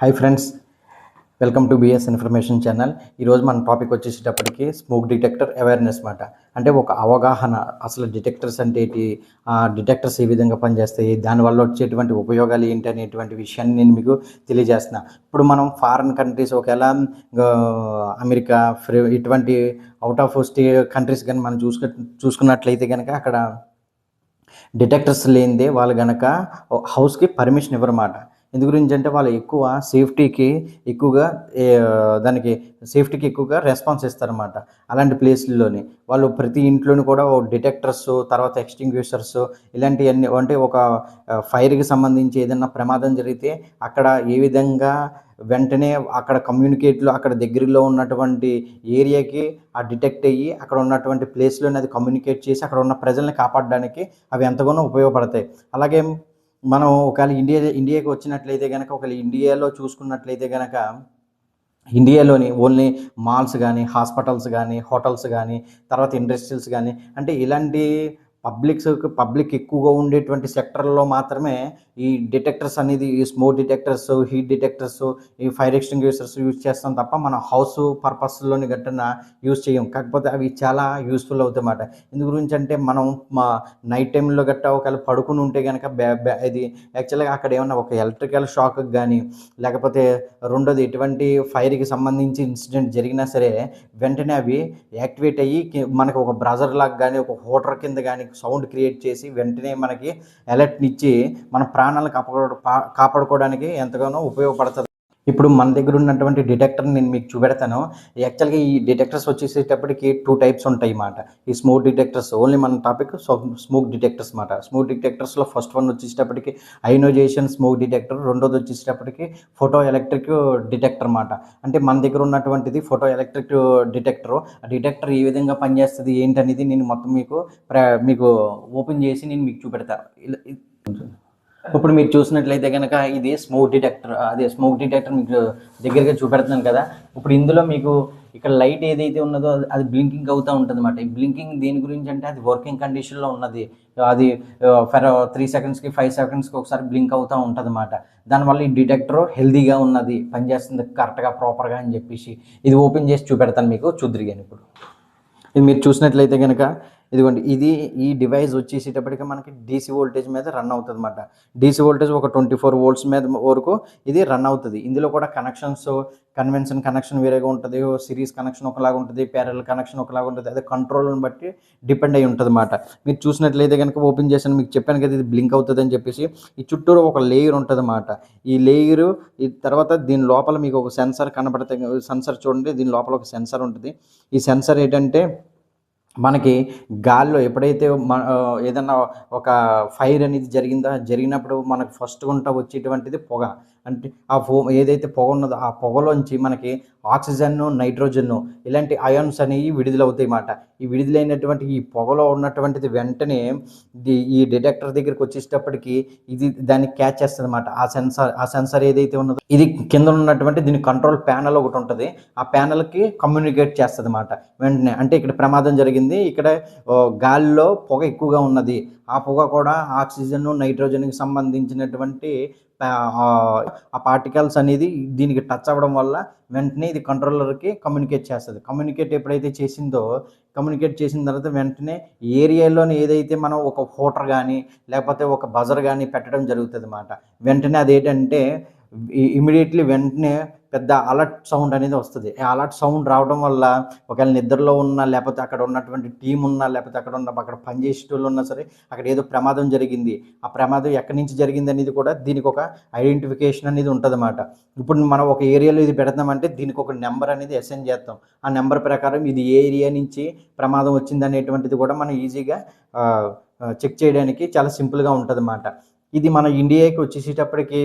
Hi friends welcome to BS information channel ఈరోజు మన topic వచ్చేసేటప్పటికి స్మోక్ డిటెక్టర్ అవేర్నెస్ మాట. అంటే ఒక అవగాహన అసలు డిటెక్టర్స్ అంటే ఏంటి? ఆ డిటెక్టర్స్ ఏ విధంగా పనిచేస్తాయి? దానివల్ల వచ్చేటువంటి ఉపయోగాలు ఏంటి అనేటువంటి విషయాన్ని నేను మీకు తెలియజేస్తున్నా. ఇప్పుడు మనం ఫారిన్ కంట్రీస్ ఒకవేళ అమెరికా ఫ్రీ ఇటువంటి అవుట్ ఆఫ్ స్టే కంట్రీస్ కానీ మనం చూసుకు చూసుకున్నట్లయితే కనుక అక్కడ డిటెక్టర్స్ లేనిదే వాళ్ళు గనక హౌస్కి పర్మిషన్ ఇవ్వరమాట ఎందు గురించి అంటే వాళ్ళు ఎక్కువ సేఫ్టీకి ఎక్కువగా దానికి సేఫ్టీకి ఎక్కువగా రెస్పాన్స్ ఇస్తారన్నమాట అలాంటి ప్లేస్లోని వాళ్ళు ప్రతి ఇంట్లోని కూడా ఓ డిటెక్టర్స్ తర్వాత ఎక్స్టింగ్విషర్స్ ఇలాంటివన్నీ అంటే ఒక ఫైర్కి సంబంధించి ఏదైనా ప్రమాదం జరిగితే అక్కడ ఏ విధంగా వెంటనే అక్కడ కమ్యూనికేట్లో అక్కడ దగ్గరలో ఉన్నటువంటి ఏరియాకి ఆ డిటెక్ట్ అయ్యి అక్కడ ఉన్నటువంటి ప్లేస్లోనే అది కమ్యూనికేట్ చేసి అక్కడ ఉన్న ప్రజల్ని కాపాడడానికి అవి ఎంతగానో ఉపయోగపడతాయి. అలాగే మనం ఒకవేళ ఇండియా ఇండియాకి వచ్చినట్లయితే కనుక ఒకవేళ ఇండియాలో చూసుకున్నట్లయితే కనుక ఇండియాలోని ఓన్లీ మాల్స్ కానీ హాస్పిటల్స్ కానీ హోటల్స్ కానీ తర్వాత ఇండస్ట్రీస్ కానీ అంటే ఇలాంటి పబ్లిక్స్ పబ్లిక్ ఎక్కువగా ఉండేటువంటి సెక్టర్లో మాత్రమే ఈ డిటెక్టర్స్ అనేది ఈ స్మోక్ డిటెక్టర్స్ హీట్ డిటెక్టర్స్ ఈ ఫైర్ ఎక్స్టింగ్విషర్స్ యూజ్ చేస్తాం తప్ప మనం హౌస్ పర్పస్లోని గట్టన యూజ్ చేయం. కాకపోతే అవి చాలా యూస్ఫుల్ అవుతాయి అన్నమాట ఎందు గురించి అంటే మనం మా నైట్ టైంలో గట్టా ఒకవేళ పడుకుని ఉంటే కనుక బ్యా బ్యా ఇది యాక్చువల్గా అక్కడ ఏమన్నా ఒక ఎలక్ట్రికల్ షాక్ కానీ లేకపోతే రెండోది ఎటువంటి ఫైర్కి సంబంధించి ఇన్సిడెంట్ జరిగినా సరే వెంటనే అవి యాక్టివేట్ అయ్యి మనకు ఒక బ్రజర్ లాగా కానీ ఒక హోటర్ కింద కానీ సౌండ్ క్రియేట్ చేసి వెంటనే మనకి అలర్ట్నిచ్చి మన ప్రాణాలను కాపాడు పా- కాపాడుకోవడానికి ఎంతగానో ఉపయోగపడుతుంది. ఇప్పుడు మన దగ్గర ఉన్నటువంటి డిటెక్టర్ నేను మీకు చూపెడతాను. యాక్చువల్గా ఈ డిటెక్టర్స్ వచ్చేసేటప్పటికి టూ టైప్స్ ఉంటాయి అన్నమాట ఈ స్మోక్ డిటెక్టర్స్ ఓన్లీ మన టాపిక్ స్మోక్ డిటెక్టర్స్ అన్నమాట స్మోక్ డిటెక్టర్స్లో ఫస్ట్ వన్ వచ్చేసేటప్పటికి ఐనోజేషన్ స్మోక్ డిటెక్టర్ రెండోది వచ్చేసేటప్పటికి ఫోటో ఎలక్ట్రిక్ డిటెక్టర్ అన్నమాట అంటే మన దగ్గర ఉన్నటువంటిది ఫోటో ఎలక్ట్రిక్ డిటెక్టర్ ఆ డిటెక్టర్ ఏ విధంగా పనిచేస్తుంది ఏంటనేది నేను మొత్తం మీకు ప్ర- మీకు ఓపెన్ చేసి నేను మీకు చూపెడతాను ఇలా- ఇప్పుడు మీరు చూసినట్లయితే కనుక ఇది స్మోక్ డిటెక్టర్ అదే స్మోక్ డిటెక్టర్ మీకు దగ్గరగా చూపెడుతున్నాను కదా. ఇప్పుడు ఇందులో మీకు ఇక్కడ లైట్ ఏదైతే ఉన్నదో అది- అది బ్లింకింగ్ అవుతూ ఉంటుంది అనమాట ఈ బ్లింకింగ్ దేని గురించి అంటే అది వర్కింగ్ కండిషన్లో ఉన్నది. అది ఫర్ త్రీ సెకండ్స్కి ఫైవ్ సెకండ్స్కి ఒకసారి బ్లింక్ అవుతూ ఉంటుంది అనమాట దానివల్ల ఈ డిటెక్టర్ హెల్దీగా ఉన్నది పనిచేస్తుంది కరెక్ట్గా ప్రాపర్గా అని చెప్పేసి ఇది ఓపెన్ చేసి చూపెడతాను మీకు చూద్దరిగాను ఇప్పుడు. ఇది మీరు చూసినట్లయితే కనుక ఇదిగోండి ఇది ఈ డివైస్ వచ్చేసేటప్పటికి మనకి డీసీ వోల్టేజ్ మీద రన్ అవుతుంది అనమాట డీసీ వోల్టేజ్ ఒక ట్వంటీ ఫోర్ వోల్ట్స్ మీద వరకు ఇది రన్ అవుతుంది. ఇందులో కూడా కనెక్షన్స్ కన్వెన్షన్ కనెక్షన్ వేరేగా ఉంటుంది. సిరీస్ కనెక్షన్ ఒకలాగా ఉంటుంది ప్యారల్ కనెక్షన్ ఒకలాగా ఉంటుంది. అదే కంట్రోల్ని బట్టి డిపెండ్ అయి ఉంటుంది అనమాట మీరు చూసినట్లయితే కనుక ఓపెన్ చేశాను మీకు చెప్పాను కదా ఇది బ్లింక్ అవుతుంది అని చెప్పేసి ఈ చుట్టూరు ఒక లేయర్ ఉంటుంది అనమాట ఈ లేయర్ ఈ తర్వాత దీని లోపల మీకు ఒక సెన్సర్ కనబడతాయి సెన్సర్ చూడండి దీని లోపల ఒక సెన్సర్ ఉంటుంది. ఈ సెన్సర్ ఏంటంటే మనకి గాల్లో ఎప్పుడైతే మన ఏదన్నా ఒక ఫైర్ అనేది జరిగిందా జరిగినప్పుడు మనకు ఫస్ట్ గుంట వచ్చేటువంటిది పొగ. అంటే ఆ ఫో ఏదైతే పొగ ఉన్నదో ఆ పొగలోంచి మనకి ఆక్సిజన్ నైట్రోజన్ ఇలాంటి అయాన్స్ అనేవి విడుదలవుతాయి అన్నమాట. ఈ విడుదలైనటువంటి ఈ పొగలో ఉన్నటువంటిది వెంటనే ఈ డిటెక్టర్ దగ్గరికి వచ్చేటప్పటికి ఇది దాన్ని క్యాచ్ చేస్తుంది అనమాట ఆ సెన్సార్ ఆ సెన్సార్ ఏదైతే ఉన్నదో ఇది కింద ఉన్నటువంటి దీని కంట్రోల్ ప్యానల్ ఒకటి ఉంటుంది. ఆ ప్యానల్కి కమ్యూనికేట్ చేస్తుంది అనమాట వెంటనే అంటే ఇక్కడ ప్రమాదం జరిగింది. ఇక్కడ గాలిలో పొగ ఎక్కువగా ఉన్నది. ఆ పొగ కూడా ఆక్సిజన్ నైట్రోజన్కి సంబంధించినటువంటి ఆ పార్టికల్స్ అనేది దీనికి టచ్ అవ్వడం వల్ల వెంటనే ఇది కంట్రోలర్కి కమ్యూనికేట్ చేస్తుంది. కమ్యూనికేట్ ఎప్పుడైతే చేసిందో కమ్యూనికేట్ చేసిన తర్వాత వెంటనే ఏరియాలోని ఏదైతే మనం ఒక హోటర్ కానీ లేకపోతే ఒక బజర్ కానీ పెట్టడం జరుగుతుంది అన్నమాట వెంటనే అదేంటంటే ఇమీడియట్లీ వెంటనే పెద్ద అలర్ట్ సౌండ్ అనేది వస్తుంది. ఆ అలర్ట్ సౌండ్ రావడం వల్ల ఒకవేళ నిద్రలో ఉన్నా లేకపోతే అక్కడ ఉన్నటువంటి టీం ఉన్నా లేకపోతే అక్కడ ఉన్న అక్కడ పనిచేసే వాళ్ళు ఉన్నా సరే అక్కడ ఏదో ప్రమాదం జరిగింది. ఆ ప్రమాదం ఎక్కడి నుంచి జరిగింది అనేది కూడా దీనికి ఒక ఐడెంటిఫికేషన్ అనేది ఉంటుంది ఇప్పుడు మనం ఒక ఏరియాలో ఇది పెడతామంటే దీనికి ఒక నెంబర్ అనేది అసైన్ చేస్తాం. ఆ నెంబర్ ప్రకారం ఇది ఏ ఏరియా నుంచి ప్రమాదం వచ్చింది అనేటువంటిది కూడా మనం ఈజీగా చెక్ చేయడానికి చాలా సింపుల్గా ఉంటుంది అన్నమాట ఇది మన ఇండియాకి వచ్చేసేటప్పటికి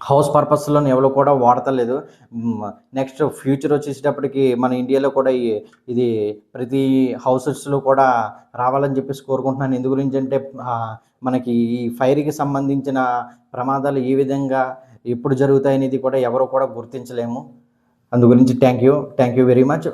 హౌస్ పర్పస్లో ఎవరు కూడా వాడతలేదు. నెక్స్ట్ ఫ్యూచర్ వచ్చేసేటప్పటికి మన ఇండియాలో కూడా ఇది ప్రతి హౌసెస్లో కూడా రావాలని చెప్పేసి కోరుకుంటున్నాను. ఎందు గురించి అంటే మనకి ఈ ఫైర్కి సంబంధించిన ప్రమాదాలు ఏ విధంగా ఎప్పుడు జరుగుతాయి అనేది కూడా ఎవరు కూడా గుర్తించలేము. అందు గురించి thank you. Thank you very much.